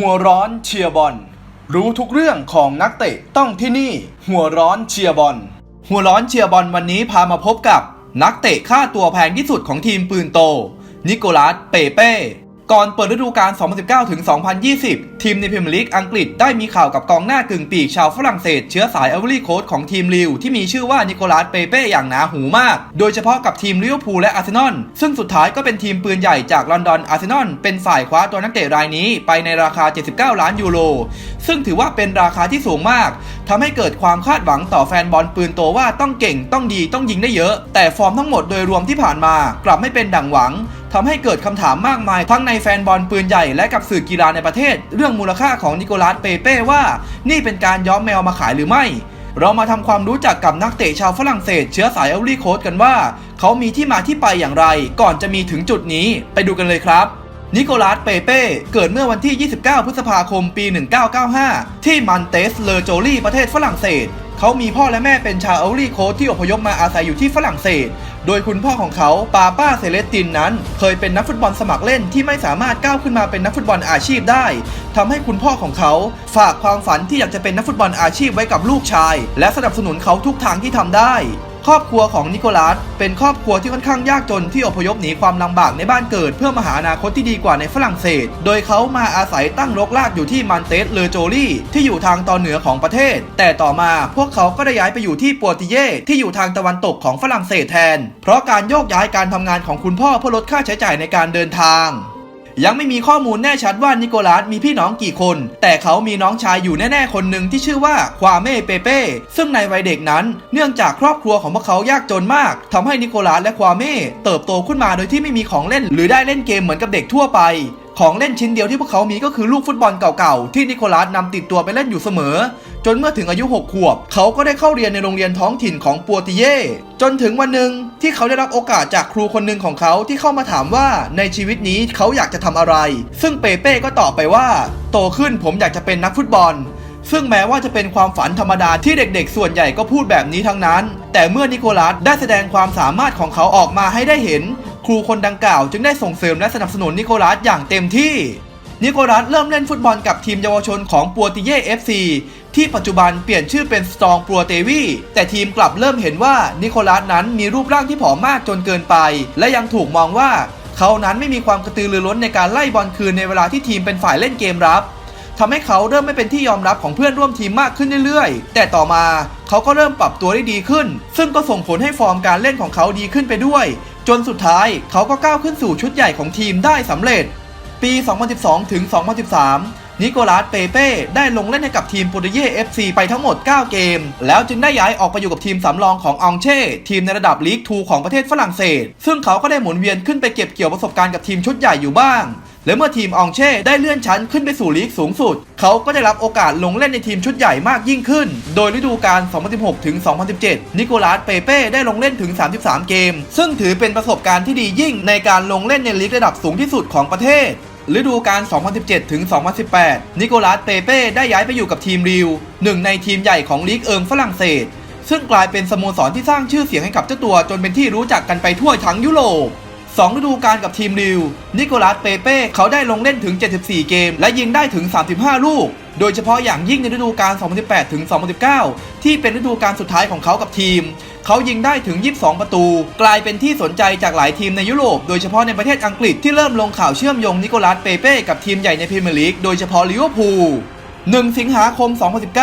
หัวร้อนเชียร์บอล รู้ทุกเรื่องของนักเตะต้องที่นี่ หัวร้อนเชียร์บอล หัวร้อนเชียร์บอลวันนี้พามาพบกับ นักเตะค่าตัวแพงที่สุดของทีมปืนโต นิโคลัสเปเป้ ก่อนเปิดฤดูกาล 2019 ถึง 2020 ทีมในพรีเมียร์ลีกอังกฤษได้มีข่าวกับกองหน้ากึ่งปีกชาวฝรั่งเศสเชื้อสายเอเวอรี่โค้ดของทีมลิวที่มีชื่อว่านิโคลัสเปเป้อย่างหนาหูมาก โดยเฉพาะกับทีมลิเวอร์พูลและอาร์เซนอล ซึ่งสุดท้ายก็เป็นทีมปืนใหญ่จากลอนดอนอาร์เซนอล เป็นฝ่ายคว้าตัวนักเตะรายนี้ไปในราคา 79 ล้านยูโร ซึ่งถือว่าเป็นราคาที่สูงมากทำให้เกิดความคาดหวังต่อแฟนบอลปืนโตว่าต้องเก่งต้องดีต้องยิงได้เยอะ แต่ฟอร์มทั้งหมดโดยรวมที่ผ่านมากลับไม่เป็นดังหวัง ทำให้เกิดคำถามมากมาย ทั้งในแฟนบอลปืนใหญ่และกับสื่อกีฬาในประเทศ เรื่องมูลค่าของนิโคลัสเปเป้ว่า นี่เป็นการย้อมแมวมาขายหรือไม่ เรามาทำความรู้จักกับนักเตะชาวฝรั่งเศส เชื้อสายเอลลี่โค้ดกันว่า เขามีที่มาที่ไปอย่างไร ก่อนจะมีถึงจุดนี้ไปดูกันเลยครับนิโคลัสเปเป้ เกิดเมื่อวันที่ 29 พฤษภาคม ปี 1995 ที่มันเตสเลอโจลี่ประเทศฝรั่งเศส เขามีพ่อและแม่เป็นชาวออลีโคที่อพยพมาอาศัยอยู่ที่ฝรั่งเศส โดยคุณพ่อของเขาปาป้าเซเลสตินนั้น เคยเป็นนักฟุตบอลสมัครเล่นที่ไม่สามารถก้าวขึ้นมาเป็นนักฟุตบอลอาชีพได้ทำให้คุณพ่อของเขาฝากความฝันที่อยากจะเป็นนักฟุตบอลอาชีพไว้กับลูกชาย และสนับสนุนเขาทุกทางที่ทำได้ ครอบครัวของนิโคลัสเป็นครอบครัวที่ค่อนข้างยากจนที่อพยพหนีความลำบากในบ้านเกิด เพื่อมาหาอนาคตที่ดีกว่าในฝรั่งเศส โดยเขามาอาศัยตั้งรกรากอยู่ที่มันเตสเลอโจลี่ที่อยู่ทางตอนเหนือของประเทศ แต่ต่อมาพวกเขาก็ได้ย้ายไปอยู่ที่ปัวติเย่ที่อยู่ทางตะวันตกของฝรั่งเศสแทน เพราะการโยกย้ายการทำงานของคุณพ่อเพื่อลดค่าใช้จ่ายในการเดินทาง ยังไม่มีข้อมูลแน่ชัดว่านิโคลัสมีพี่น้องกี่คน แต่เขามีน้องชายอยู่แน่ๆคนหนึ่งที่ชื่อว่าควาเม่เปเป้ซึ่งในวัยเด็กนั้นเนื่องจากครอบครัวของพวกเขายากจนมากทำให้นิโคลัสและควาเม่เติบโตขึ้นมาโดยที่ไม่มีของเล่น หรือได้เล่นเกมเหมือนกับเด็กทั่วไปของเล่นชิ้นเดียวที่พวกเขามีก็คือลูกฟุตบอลเก่าๆ ที่นิโคลัสนำติดตัวไปเล่นอยู่เสมอ จนเมื่อถึงอายุ 6 ขวบ เขาก็ได้เข้าเรียนในโรงเรียนท้องถิ่นของปัวติเย่จนถึงวันหนึ่งที่เขาได้รับโอกาสจากครูคนหนึ่งของเขาที่เข้ามาถามว่าในชีวิตนี้เขาอยากจะทำอะไร ซึ่งเปเป้ก็ตอบไปว่า โตขึ้นผมอยากจะเป็นนักฟุตบอลซึ่งแม้ว่าจะเป็นความฝันธรรมดาที่เด็กๆ ส่วนใหญ่ก็พูดแบบนี้ทั้งนั้น แต่เมื่อนิโคลัสได้แสดงความสามารถของเขาออกมาให้ได้เห็น ครูคนดังกล่าวจึงได้ส่งเสริมและสนับสนุนนิโคลัสอย่างเต็มที่ นิโคลัสเริ่มเล่นฟุตบอลกับทีมเยาวชนของปัวติเย่ FC ที่ปัจจุบันเปลี่ยนชื่อเป็นสตองปัวเตวีแต่ทีมกลับเริ่มเห็นว่านิโคลัสนั้นมีรูปร่างที่ผอมมากจนเกินไป และยังถูกมองว่า เขานั้นไม่มีความกระตือรือร้นในการไล่บอลคืนในเวลาที่ทีมเป็นฝ่ายเล่นเกมรับทำให้เขาเริ่มไม่เป็นที่ยอมรับของเพื่อนร่วมทีมมากขึ้นเรื่อยๆ แต่ต่อมาเขาก็เริ่มปรับตัวได้ดีขึ้น ซึ่งก็ส่งผลให้ฟอร์มการเล่นของเขาดีขึ้นไปด้วย จนสุดท้ายเขาก็ก้าวขึ้นสู่ชุดใหญ่ของทีมได้สำเร็จ ปี 2012 ถึง 2013 นิโคลัสเปเป้ได้ลงเล่นให้กับทีมโปรตุเย่ FC ไปทั้งหมด 9 เกม แล้วจึงได้ย้ายออกไปอยู่กับทีมสำรองขององเช่ ทีมในระดับลีก2ของประเทศฝรั่งเศส ซึ่งเขาก็ได้หมุนเวียนขึ้นไปเก็บเกี่ยวประสบการณ์กับทีมชุดใหญ่อยู่บ้างและเมื่อทีมองเช่ได้เลื่อนชั้นขึ้นไปสู่ลีกสูงสุด เขาก็ได้รับโอกาสลงเล่นในทีมชุดใหญ่มากยิ่งขึ้น โดยฤดูกาล 2016 ถึง 2017 นิโคลัส เปเป้ได้ลงเล่นถึง 33 เกม ซึ่งถือเป็นประสบการณ์ที่ดียิ่งในการลงเล่นในลีกระดับสูงที่สุดของประเทศ ฤดูกาล 2017 ถึง 2018 นิโคลัสเปเป้ได้ย้ายไปอยู่กับทีมริวหนึ่งในทีมใหญ่ของลีกเอิงฝรั่งเศส ซึ่งกลายเป็นสโมสรที่สร้างชื่อเสียงให้กับเจ้าตัวจนเป็นที่รู้จักกันไปทั่วทั้งยุโรปสองฤดูกาลกับทีมริว นิโคลัสเปเป้เขาได้ลงเล่นถึง 74 เกม และยิงได้ถึง 35 ลูก โดยเฉพาะอย่างยิ่งในฤดูกาล 2018 ถึง 2019 ที่เป็นฤดูกาลสุดท้ายของเขากับทีม เขายิงได้ถึง 22 ประตู กลายเป็นที่สนใจจากหลายทีมในยุโรป โดยเฉพาะในประเทศอังกฤษที่เริ่มลงข่าวเชื่อมโยงนิโคลัสเปเป้กับทีมใหญ่ในพรีเมียร์ลีก โดยเฉพาะลิเวอร์พูล 1 สิงหาคม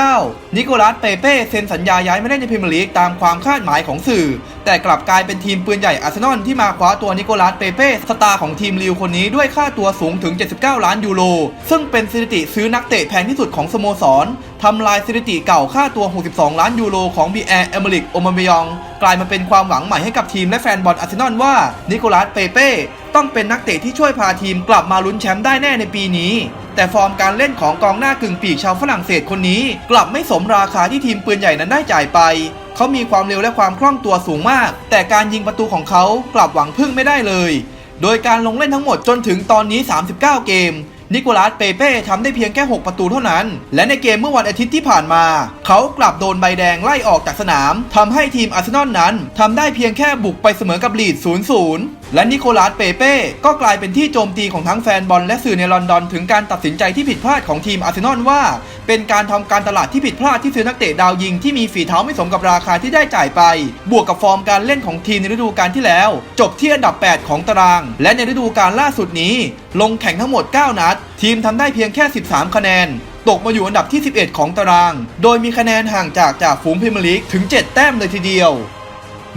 2019 นิโคลัสเปเป้เซ็นสัญญาย้ายมาเล่นในพรีเมียร์ลีกตามความคาดหมายของสื่อ แต่กลับกลายเป็นทีมปืนใหญ่อาร์เซนอลที่มาคว้าตัวนิโคลัสเปเป้สตาร์ของทีมลิวคนนี้ด้วยค่าตัวสูงถึง 79 ล้านยูโร ซึ่งเป็นสถิติซื้อนักเตะแพงที่สุดของสโมสรทำลายสถิติเก่าค่าตัว 62 ล้านยูโรของบีแอร์เอเมริกโอมาเมยอง กลายมาเป็นความหวังใหม่ให้กับทีมและแฟนบอลอาร์เซนอลว่านิโคลัสเปเป้ต้องเป็นนักเตะที่ช่วยพาทีมกลับมาลุ้นแชมป์ได้แน่ในปีนี้ แต่ฟอร์มการเล่นของกองหน้ากึ่งปีกชาวฝรั่งเศสคนนี้ กลับไม่สมราคาที่ทีมปืนใหญ่นั้นได้จ่ายไป เขามีความเร็วและความคล่องตัวสูงมาก แต่การยิงประตูของเขากลับหวังพึ่งไม่ได้เลย โดยการลงเล่นทั้งหมดจนถึงตอนนี้ 39 เกมนิโคลัสเปเป้ทำได้เพียงแค่ 6 ประตูเท่านั้น และในเกมเมื่อวันอาทิตย์ที่ผ่านมา เขากลับโดนใบแดงไล่ออกจากสนามทำให้ทีมอาร์เซนอลนั้นทำได้เพียงแค่บุกไปเสมอกับลีด 0-0 และนิโคลัสเปเป้ก็กลายเป็นที่โจมตีของทั้งแฟนบอลและสื่อในลอนดอน ถึงการตัดสินใจที่ผิดพลาดของทีมอาร์เซนอลว่า เป็นการทำการตลาดที่ผิดพลาดที่ซื้อนักเตะดาวยิงที่มีฝีเท้าไม่สมกับราคาที่ได้จ่ายไป บวกกับฟอร์มการเล่นของทีมในฤดูกาลที่แล้ว จบที่อันดับ 8 ของตาราง และในฤดูกาลล่าสุดนี้ ลงแข่งทั้งหมด 9 นัด ทีมทำได้เพียงแค่ 13 คะแนนตกมาอยู่อันดับที่ 11 ของตาราง โดยมีคะแนนห่างจากจ่าฝูงพรีเมียร์ลีกถึง 7 แต้มเลยทีเดียว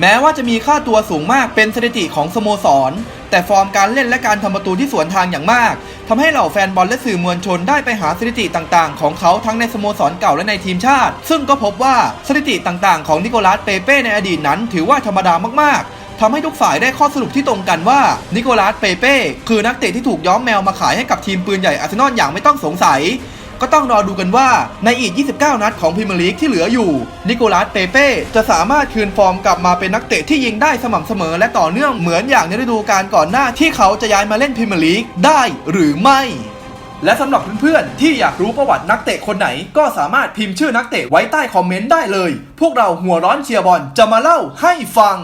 แม้ว่าจะมีค่าตัวสูงมากเป็นสถิติของสโมสร แต่ฟอร์มการเล่นและการทำประตูที่สวนทางอย่างมากทำให้เหล่าแฟนบอลและสื่อมวลชนได้ไปหาสถิติต่างๆ ของเขาทั้งในสโมสรเก่าและในทีมชาติ ซึ่งก็พบว่าสถิติต่างๆ ของนิโคลัสเปเป้ในอดีตนั้น ถือว่าธรรมดามากๆทำให้ทุกฝ่ายได้ข้อสรุปที่ตรงกันว่านิโคลัสเปเป้คือนักเตะที่ถูกย้อมแมวมาขายให้กับทีมปืนใหญ่อาร์เซนอลอย่างไม่ต้องสงสัย ก็ต้องรอดูกันว่าในอีก 29 นัดของพรีเมียร์ลีกที่เหลืออยู่ นิโคลัสเปเป้จะสามารถคืนฟอร์มกลับมาเป็นนักเตะที่ยิงได้สม่ำเสมอ และต่อเนื่องเหมือนอย่างในฤดูกาลก่อนหน้าที่เขาจะย้ายมาเล่นพรีเมียร์ลีกได้หรือไม่และสำหรับเพื่อนๆ ที่อยากรู้ประวัตินักเตะคนไหน ก็สามารถพิมพ์ชื่อนักเตะไว้ใต้คอมเมนต์ได้เลย พวกเราหัวร้อนเชียร์บอลจะมาเล่าให้ฟัง